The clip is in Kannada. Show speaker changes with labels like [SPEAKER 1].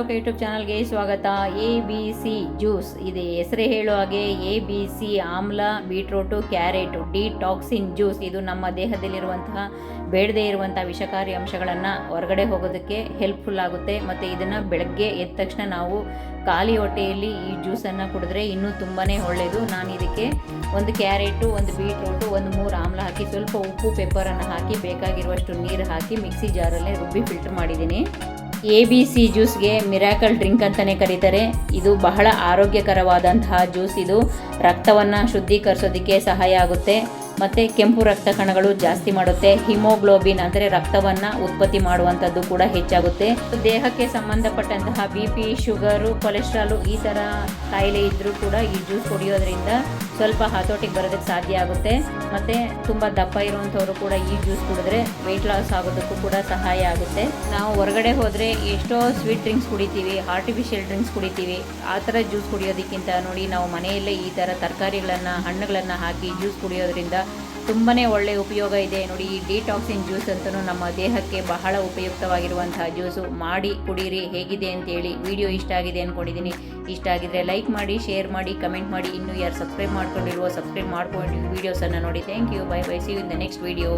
[SPEAKER 1] ಲೋಕ ಯೂಟ್ಯೂಬ್ ಚಾನಲ್ಗೆ ಸ್ವಾಗತ. A, B, C, juice. ಇದೆ. ಹೆಸರೇ ಹೇಳೋ ಹಾಗೆ A, B, C, amla, beetroot, carrot toxin juice. ಇದು ನಮ್ಮ ದೇಹದಲ್ಲಿರುವಂತಹ ಬೇಡದೇ ಇರುವಂತಹ ವಿಷಕಾರಿ ಅಂಶಗಳನ್ನು ಹೊರಗಡೆ ಹೋಗೋದಕ್ಕೆ ಹೆಲ್ಪ್ಫುಲ್ ಆಗುತ್ತೆ. ಮತ್ತು ಇದನ್ನು ಬೆಳಗ್ಗೆ ಎದ್ದ ತಕ್ಷಣ ನಾವು ಖಾಲಿ ಹೊಟ್ಟೆಯಲ್ಲಿ ಈ ಜ್ಯೂಸನ್ನು ಕುಡಿದ್ರೆ ಇನ್ನೂ ತುಂಬಾ ಒಳ್ಳೆಯದು ನಾನು ಇದಕ್ಕೆ ಒಂದು ಕ್ಯಾರೆಟು, ಒಂದು ಬೀಟ್ರೋಟು, ಒಂದು ಮೂರು ಆಮ್ಲ ಹಾಕಿ, ಸ್ವಲ್ಪ ಉಪ್ಪು, ಪೆಪ್ಪರನ್ನು ಹಾಕಿ, ಬೇಕಾಗಿರುವಷ್ಟು ನೀರು ಹಾಕಿ, ಮಿಕ್ಸಿ ಜಾರಲ್ಲೇ ರುಬ್ಬಿ ಫಿಲ್ಟರ್ ಮಾಡಿದ್ದೀನಿ. ಎ ಬಿ ಸಿ ಜ್ಯೂಸ್ಗೆ ಮಿರಾಕಲ್ ಡ್ರಿಂಕ್ ಅಂತಲೇ ಕರೀತಾರೆ. ಇದು ಬಹಳ ಆರೋಗ್ಯಕರವಾದಂತಹ ಜ್ಯೂಸ್ ಇದು. ರಕ್ತವನ್ನು ಶುದ್ಧೀಕರಿಸೋದಕ್ಕೆ ಸಹಾಯ ಆಗುತ್ತೆ. ಮತ್ತು ಕೆಂಪು ರಕ್ತ ಕಣಗಳು ಜಾಸ್ತಿ ಮಾಡುತ್ತೆ. ಹಿಮೋಗ್ಲೋಬಿನ್ ಅಂದರೆ ರಕ್ತವನ್ನು ಉತ್ಪತ್ತಿ ಮಾಡುವಂಥದ್ದು ಕೂಡ ಹೆಚ್ಚಾಗುತ್ತೆ. ದೇಹಕ್ಕೆ ಸಂಬಂಧಪಟ್ಟಂತಹ ಬಿ ಪಿ ಶುಗರು ಕೊಲೆಸ್ಟ್ರಾಲು ಈ ಥರ ಕಾಯಿಲೆ ಇದ್ದರೂ ಕೂಡ ಈ ಜ್ಯೂಸ್ ಕುಡಿಯೋದ್ರಿಂದ ಸ್ವಲ್ಪ ಹತೋಟಿಗೆ ಬರೋದಕ್ಕೆ ಸಾಧ್ಯ ಆಗುತ್ತೆ. ಮತ್ತು ತುಂಬ ದಪ್ಪ ಇರುವಂಥವರು ಕೂಡ ಈ ಜ್ಯೂಸ್ ಕುಡಿದ್ರೆ ವೆಯ್ಟ್ ಲಾಸ್ ಆಗೋದಕ್ಕೂ ಕೂಡ ಸಹಾಯ ಆಗುತ್ತೆ. ನಾವು ಹೊರಗಡೆ ಹೋದರೆ ಎಷ್ಟೋ ಸ್ವೀಟ್ ಡ್ರಿಂಕ್ಸ್ ಕುಡಿತೀವಿ ಆರ್ಟಿಫಿಷಿಯಲ್ ಡ್ರಿಂಕ್ಸ್ ಕುಡಿತೀವಿ. ಆ ಥರ ಜ್ಯೂಸ್ ಕುಡಿಯೋದಕ್ಕಿಂತ ನೋಡಿ ನಾವು ಮನೆಯಲ್ಲೇ ಈ ಥರ ತರಕಾರಿಗಳನ್ನು, ಹಣ್ಣುಗಳನ್ನು ಹಾಕಿ ಜ್ಯೂಸ್ ಕುಡಿಯೋದ್ರಿಂದ ತುಂಬಾ ಒಳ್ಳೆಯ ಉಪಯೋಗ ಇದೆ. ನೋಡಿ, ಈ ಡಿಟಾಕ್ಸಿನ್ ಜ್ಯೂಸ್ ಅಂತಲೂ ನಮ್ಮ ದೇಹಕ್ಕೆ ಬಹಳ ಉಪಯುಕ್ತವಾಗಿರುವಂತಹ ಜ್ಯೂಸು ಮಾಡಿ ಕುಡೀರಿ, ಹೇಗಿದೆ ಅಂತೇಳಿ ವಿಡಿಯೋ ಇಷ್ಟ ಆಗಿದೆ ಅಂದ್ಕೊಂಡಿದ್ದೀನಿ ಇಷ್ಟ ಆಗಿದ್ರೆ ಲೈಕ್ ಮಾಡಿ ಶೇರ್ ಮಾಡಿ ಕಮೆಂಟ್ ಮಾಡಿ. ಇನ್ನೂ ಯಾರು ಸಬ್ಸ್ಕ್ರೈಬ್ ಮಾಡ್ಕೊಂಡಿರುವ ಸಬ್ಸ್ಕ್ರೈಬ್ ಮಾಡ್ಕೊಂಡು ವೀಡಿಯೋಸನ್ನು ನೋಡಿ. Thank you bye bye see in the next video